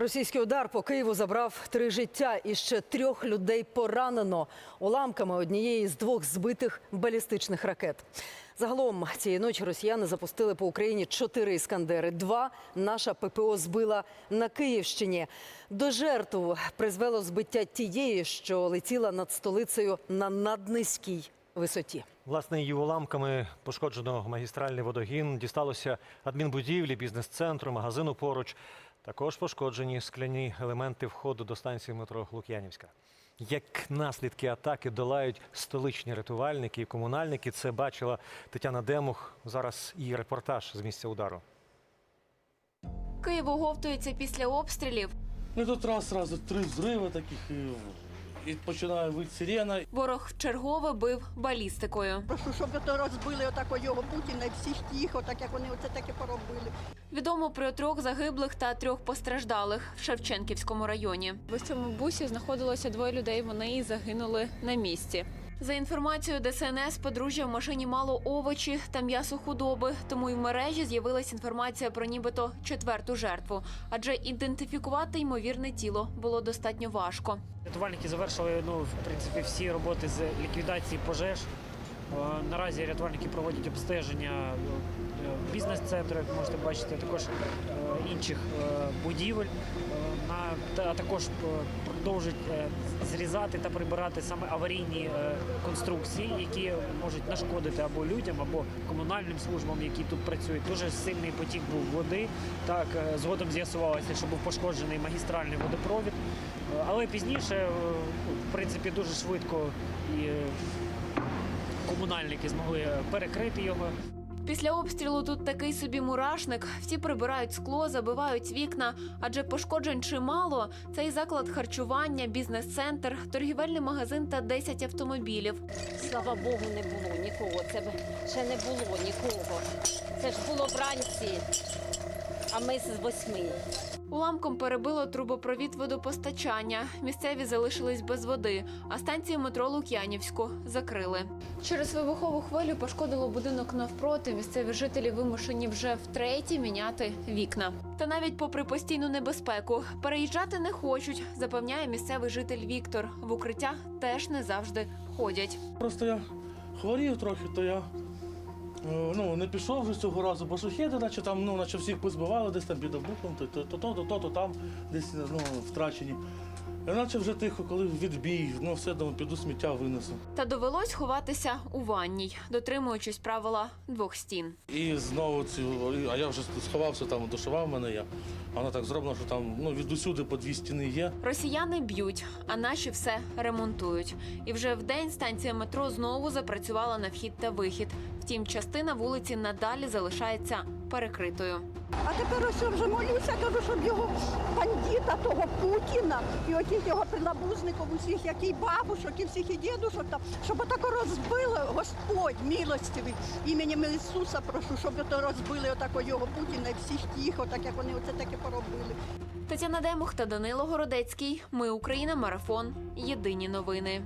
Російський удар по Києву забрав три життя і ще трьох людей поранено уламками однієї з двох збитих балістичних ракет. Загалом цієї ночі росіяни запустили по Україні чотири іскандери. Два наша ППО збила на Київщині. До жертв призвело збиття тієї, що летіла над столицею на наднизькій висоті. Власне, її уламками пошкоджено магістральний водогін, дісталося адмінбудівлі, бізнес-центру, магазину поруч. Також пошкоджені скляні елементи входу до станції метро Лук'янівська. Як наслідки атаки долають столичні рятувальники і комунальники, це бачила Тетяна Демух. Зараз її репортаж з місця удару. Київ оговтується після обстрілів. Ну тут раз раз, три взриви таких і, і починає вити сирена. Ворог вчергове бив балістикою. Прошу, щоб то розбили отако його Путіна і всіх тих, так як вони оце таке поробили. Відомо про трьох загиблих та трьох постраждалих в Шевченківському районі. В цьому бусі знаходилося двоє людей. Вони і загинули на місці. За інформацією ДСНС, подружжя в машині мало овочі та м'ясо худоби, тому й в мережі з'явилася інформація про нібито четверту жертву. Адже ідентифікувати ймовірне тіло було достатньо важко. Рятувальники завершили ну, в принципі, всі роботи з ліквідації пожеж. Е, Наразі рятувальники проводять обстеження е, бізнес-центру, як можете бачити, а також е, інших будівель. А також продовжують зрізати та прибирати саме аварійні конструкції, які можуть нашкодити або людям, або комунальним службам, які тут працюють. Дуже сильний потік був води. Так, згодом з'ясувалося, що був пошкоджений магістральний водопровід. Але пізніше, в принципі, дуже швидко і комунальники змогли перекрити його. Після обстрілу тут такий собі мурашник. Всі прибирають скло, забивають вікна, адже пошкоджень чимало. Це і заклад харчування, бізнес-центр, торгівельний магазин та 10 автомобілів. Слава Богу, не було нікого. Це б ще не було нікого. Це ж було вранці, а ми з восьми. Уламком перебило трубопровід водопостачання. Місцеві залишились без води, а станцію метро Лук'янівську закрили. Через вибухову хвилю пошкодило будинок навпроти. Місцеві жителі вимушені вже втретє міняти вікна. Та навіть попри постійну небезпеку, переїжджати не хочуть, запевняє місцевий житель Віктор. В укриття теж не завжди ходять. Просто я хворів трохи, то я ну, не пішов вже цього разу, бо шахеди, наче там, ну, наче всіх позбивали десь там під обухом, то то, то, то, то, то, то там десь ну, втрачені. Наче вже тихо, коли відбій, ну все, думаю, піду сміття винесу. Та довелось ховатися у ванній, дотримуючись правила двох стін. І знову цю, а я вже сховався там, душував мене я. А воно так зроблено, що там ну, від усюди по дві стіни є. Росіяни б'ють, а наші все ремонтують. І вже вдень станція метро знову запрацювала на вхід та вихід. Втім, частина вулиці надалі залишається перекритою. А тепер ось вже молюся, кажу, щоб його бандита, того Путіна, і отих його прилабузників усіх, як і бабушок, і всіх і дідушок, там, щоб отако розбили Господь милостивий. Іменем Ісуса прошу, щоб ото розбили отако його Путіна і всіх тихо, так як вони оце таке поробили. Тетяна Демух та Данило Городецький. Ми Україна. Марафон. Єдині новини.